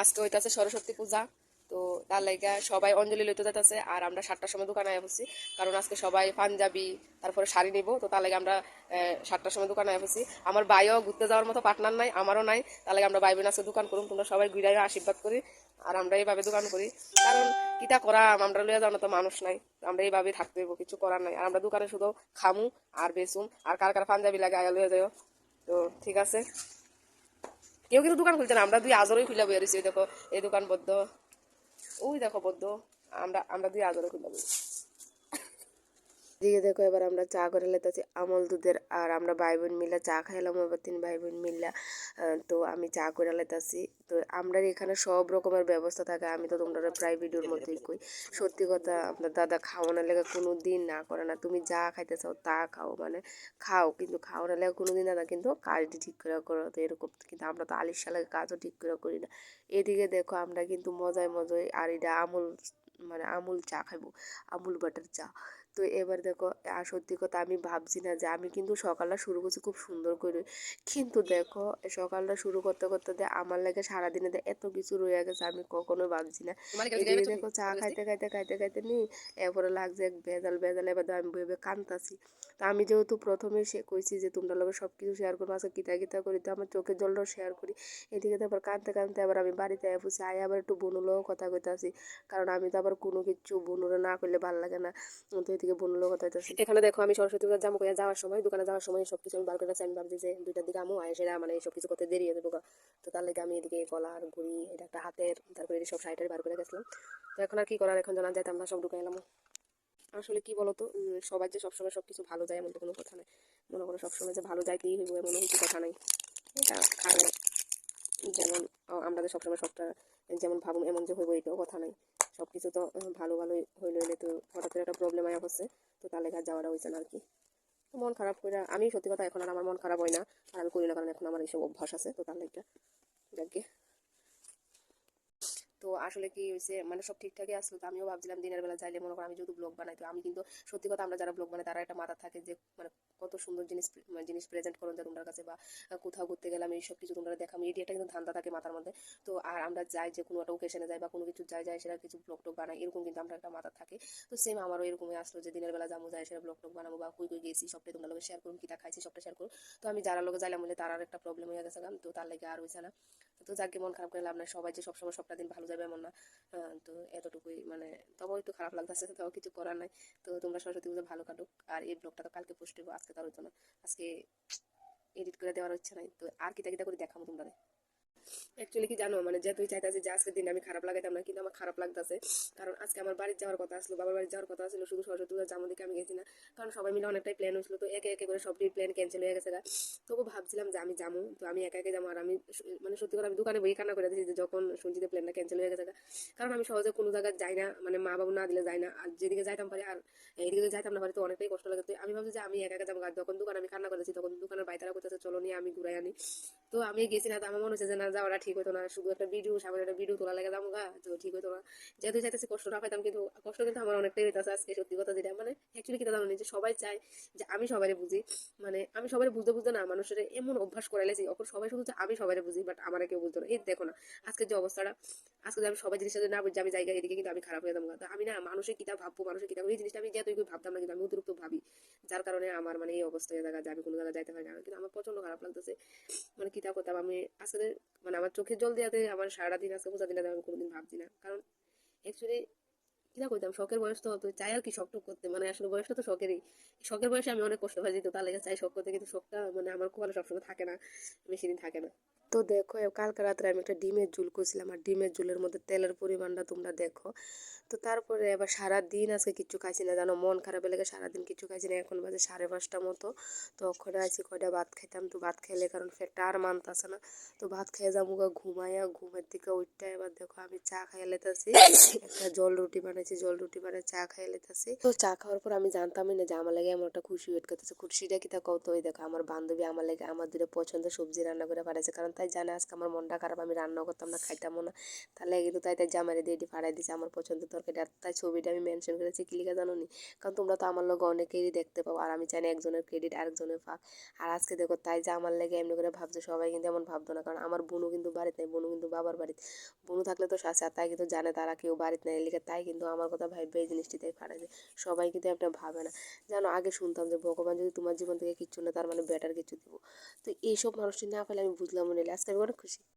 আজকে হইতাছে সরস্বতী পূজা। তো তার লাইগা সবাই অঞ্জলি লইতে যাইতেছে আর আমরা সাতটার সময় দোকানে আয় বসছি কারণ আজকে সবাই পাঞ্জাবি, তারপরে শাড়ি নিব। তো তার লাগে আমরা সাতটার সময় দোকানে আয় বসছি আমার বাইও ঘুরতে যাওয়ার মতো পার্টনার নাই, আমারও নাই। তার লাগে আমরা ভাই বোন আজকে দোকান করুন তোমরা সবাই ঘুরে আশীর্বাদ করি। আর আমরা এইভাবে দোকান করি। কারণ কিতা করা আমরা লইয়া যাওয়ার তো মানুষ নাই। আমরা এইভাবে থাকতে হইব, কিছু করার নাই। আর আমরা দোকানে শুধু খামু আর বেচুম। আর কার কার পাঞ্জাবি লাগে আয়া লইয়া যাও তো ঠিক আছে। কেউ কিন্তু দোকান খুলছে না, আমরা দুই আজরই খুলে বইয়া রয়েছি দেখো, এই দোকান বদ্ধ, ওই দেখো বদ্ধ, আমরা আমরা দুই আজরই খুলে বই দিকে দেখো এবার আমরা চা করে লেতেছি আমল দুধের আর আমরা ভাই বোন মিলে চা খাইলাম এবার তিন ভাই বোন আহ, তো আমি চা করে লেতেছি। তো আমরা এখানে সব রকমের ব্যবস্থা থাকে আমি তো তোমরা প্রায় ভিডিওর মধ্যেই কই। সত্যি কথা আপনার দাদা খাওয়ানোর লেগে কোনো দিন না করে না তুমি যা খাইতে চাও তা খাও মানে খাও কিন্তু খাওয়ানোর লেগে কোনো দিন দাদা কিন্তু কাজটি ঠিক করে করো তো এরকম কিন্তু আমরা তো আলিশ সালের কাজও ঠিক করে করি না। এদিকে দেখো আমরা কিন্তু মজায় মজায় আর এটা আমুল মানে আমুল চা খাইবো আমুল বাটার চা। তো এবার দেখো আর সত্যি কথা আমি ভাবছি না যে আমি কিন্তু সকালটা শুরু করছি খুব সুন্দর করে। কিন্তু দেখো সকালটা শুরু করতে করতে আমার লাগে সারাদিনে এত কিছু রয়ে গেছে আমি কখনো ভাবছি না। দেখো চা খাইতে খাইতে খাইতে খাইতে নি এরপরে লাগছে এক ভেজাল ভেজাল এবার আমি ভেবে কান্তাছি। তা আমি যেহেতু প্রথমে সে কইছি যে তোমরা লোক সব কিছু শেয়ার করব আজকে কিতা কিতা করি তো আমার চোখের জলটাও শেয়ার করি। এদিকে তো আবার কাঁদতে কাঁদতে আবার আমি বাড়িতে আয় বসে আয় আবার একটু বনুলেও কথা কইতাছি। কারণ আমি তো আবার কোনো কিছু বনুরে না করলে ভালো লাগে না। তো বনুলেও কথা কইতাছি এখানে দেখো, আমি সরস্বতী পূজার জামা কইয়া যাওয়ার সময়, দোকানে যাওয়ার সময় সব কিছু আমি বার করে রাখছি। আমি ভাবছি যে দুইটার দিকে আমু আয়, সেটা মানে সব কিছু করতে দেরি হয়ে যাব তো তার লাগে আমি এদিকে গলার ঘুড়ি এটা একটা হাতের, তারপরে সব সাইডের বার করে গেছিলাম তো এখন আর কি করার, এখন জানা যাইতাম না সব ঢুকে এলাম আসলে কি বলতো সবার যে সবসময় সব কিছু ভালো যায় এমন তো কোনো কথা নাই। মনে করো সবসময় যে ভালো যায় কি হইব এমন কিছু কথা নাই। এটা খায় যেমন আমরা যে সবসময় সবটা যেমন ভাবুন, এমন যে হইব এটাও কথা নাই। সব কিছু তো ভালো ভালোই হইলে হইলে তো হঠাৎ করে একটা প্রবলেম আয়া হচ্ছে তো তার লেখা যাওয়াটা হয়েছে না আর কি মন খারাপ করে আমি সত্যি কথা এখন আর আমার মন খারাপ হয় না, আর আমি করি না, কারণ এখন আমার এইসব অভ্যাস আছে, তো তার লেখা যাকে তো আসলে কি হয়েছে মানে সব ঠিকঠাকই আসলো তো আমিও ভাবছিলাম দিনের বেলা যাইলে মনে করো আমি যেহেতু ব্লগ বানাই, তো আমি কিন্তু সত্যি কথা আমরা যারা ব্লগ বানাই তারা একটা মাথা থাকে যে মানে কত সুন্দর জিনিস মানে জিনিস প্রেজেন্ট করুন যায় তোমার কাছে বা কোথাও ঘুরতে গেলাম, এই সব কিছু তোমরা দেখাম, এই একটা কিন্তু ধান্দা থাকে মাথার মধ্যে। তো আর আমরা যাই যে কোনো একটা ওকেশনে যাই বা কোনো কিছু যাই যাই সেটা কিছু ব্লগ টক বানাই, এরকম কিন্তু আমরা একটা মাথা থাকে। তো সেম আমারও এরকমই আসলো যে দিনের বেলা যাব, যাই সেটা ব্লগ টক বানাবো বা কই কই গেছি, সবটাই তোমরা লোক শেয়ার করুন কিটা খাইছি, সবটা শেয়ার করুন তো আমি যারা লোক যাইলাম বলে তার একটা প্রবলেম হয়ে গেছে তো তার লাগে আর হয়েছে না। তো যাকে মন খারাপ করে লাভ নাই, সবাই যে সবসময় সবটা দিন ভালো যাবে এমন না। তো এতটুকুই মানে তবেও একটু খারাপ লাগতেছে তাও কিছু করার নাই। তো তোমরা সরস্বতী পুজো ভালো কাটুক, আর এই ব্লগটা তো কালকে পোস্ট করব, আজকে তার হইতো না আজকে এডিট করে দেওয়ার ইচ্ছা নাই, তো আর কিতা কিতা করে দেখাবো তোমরা? অ্যাকচুয়ালি কি জানো? মানে যে তুই চাইতেছি যে আজকের দিন আমি খারাপ লাগাইতাম না, কিন্তু আমার খারাপ লাগতেছে। কারণ আজকে আমার বাড়ির যাওয়ার কথা আসলো, বাবার বাড়ি যাওয়ার কথা ছিল শুধু সরস্বতী পূজার জামা দিকে আমি গেছি না। কারণ সবাই মিলে অনেকটাই প্ল্যান হয়েছিল, তো একে একে করে সবটি প্ল্যান ক্যান্সেল হয়ে গেছে তবু ভাবছিলাম যে আমি যাব তো আমি একা একে যাব আর আমি মানে সত্যি কথা আমি দোকানে বই কান্না করে দিয়েছি যে যখন শুনছি যে প্ল্যানটা ক্যান্সেল হয়ে গেছে কারণ আমি সহজে কোনো জায়গায় যাই না মানে মা বাবু না দিলে যাই না, আর যেদিকে যাইতাম পারি, আর এদিকে যাইতাম না পারি, তো অনেকটাই কষ্ট লাগে। তো আমি ভাবছি যে আমি একা একা যাব, আর যখন দোকান আমি কান্না করেছি, তখন দোকানের বাইতারা করতেছে চলো নিয়ে আমি ঘুরাই আনি। তো আমি গেছি না, তো আমার মনে হচ্ছে যে না, যাওয়াটা ঠিক হতো না। শুধু একটা ভিডিও সামনে একটা ভিডিও তোলা লাগে যাব গা, তো ঠিক হতো না। যেহেতু চাইতেছি কষ্ট না পাইতাম, কিন্তু কষ্ট কিন্তু আমার অনেকটাই হইতেছে আজকে, সত্যি কথা যেটা। মানে অ্যাকচুয়ালি কিটা জানো যে সবাই চায় যে আমি সবাই বুঝি মানে আমি সবাই বুঝতে বুঝতে না মানুষের এমন অভ্যাস করে লেছি অপর সবাই শুধু আমি সবাই বুঝি বাট আমার কেউ বুঝতো না। এই দেখো না, আজকে যে অবস্থাটা, আজকে যে আমি সবাই জিনিসটা না বুঝছি আমি জায়গা এদিকে কিন্তু আমি খারাপ হয়ে যাব। আমি না মানুষের কিতা ভাববো, মানুষের কিতা এই জিনিসটা আমি যেহেতু ভাবতাম না কিন্তু আমি অতিরিক্ত ভাবি। যার কারণে আমার মানে এই অবস্থা জায়গা যে আমি কোনো জায়গায় যাইতে পারি না। কিন্তু আমার প্রচণ্ড খারাপ লাগতেছে। মানে কিতা করতাম আমি, আজকে মানে আমার চোখের জল দেওয়াতে আমার সারাদিন আজকে পূজা দিনে আমি কোনোদিন ভাবছি না। কারণ অ্যাকচুয়ালি কিনা করতাম? শখের বয়স তো হতো চাই আর কি শখ করতে? মানে আসলে বয়সটা তো শখেরই। শখের বয়সে আমি অনেক কষ্ট পাই যেত তার লেগে চাই শখ করতে, কিন্তু শখটা মানে আমার খুব ভালো সবসময় থাকে না, বেশি দিন থাকে না। তো দেখো কালকে রাত্রে আমি একটা ডিমের ঝুল করছিলাম, আর ডিমের ঝুলের মধ্যে তেলের পরিমাণটা তোমরা দেখো। তো তারপরে এবার সারা দিন আজকে কিচ্ছু খাইছি না, জানো, মন খারাপ লেগে সারাদিন কিছু খাইছি না, এখন বাজে সাড়ে পাঁচটা মতো। তো ওখানে আছি কয়টা ভাত খাইতাম, তো ভাত খেলে কারণ পেটটা আর মানতাছে না। তো ভাত খেয়ে যাব গা ঘুমাইয়া, ঘুমের দিকে উঠটা এবার দেখো আমি চা খাইয়া লেতাছি একটা জল রুটি বানাইছি, জল রুটি বানিয়ে চা খাইয়া লেতাছি তো চা খাওয়ার পর আমি জানতামই না যে আমার লাগে এমন একটা খুশি ওয়েট করতেছে। খুশিটা কি তা কত? ওই দেখো, আমার বান্ধবী আমার লাগে, আমার দুটো পছন্দের সবজি রান্না করে পাঠাইছে। কারণ তাই জানে আজকে আমার মনটা খারাপ, আমি রান্না করতাম না, খাইতামও না। তাহলে কিন্তু তাই তাই জামারে দিয়ে এটি ফাড়াই দিছে আমার পছন্দের তরকারি আর তাই ছবিটা আমি মেনশন করেছি কিলিকা জানো নি কারণ তোমরা তো আমার লোক অনেকেরই দেখতে পাও, আর আমি চাই না একজনের ক্রেডিট আরেকজনের ফাঁক। আর আজকে দেখো তাই যে আমার লেগে এমনি করে ভাবছে, সবাই কিন্তু এমন ভাবতো না। কারণ আমার বোনও কিন্তু বাড়িতে নেই, বোনও কিন্তু বাবার বাড়িতে। বোনও থাকলে তো শাসা তাই কিন্তু জানে তারা কেউ বাড়িতে নেই, লিখে তাই কিন্তু আমার কথা ভাইবে এই জিনিসটি তাই ফাড়াই সবাই কিন্তু একটা ভাবে না। জানো, আগে শুনতাম যে ভগবান যদি তোমার জীবন থেকে কিচ্ছু না, তার মানে বেটার কিছু দিব। তো এইসব মানুষটি না পেলে আমি বুঝলাম মনে আজকে আমি অনেক খুশি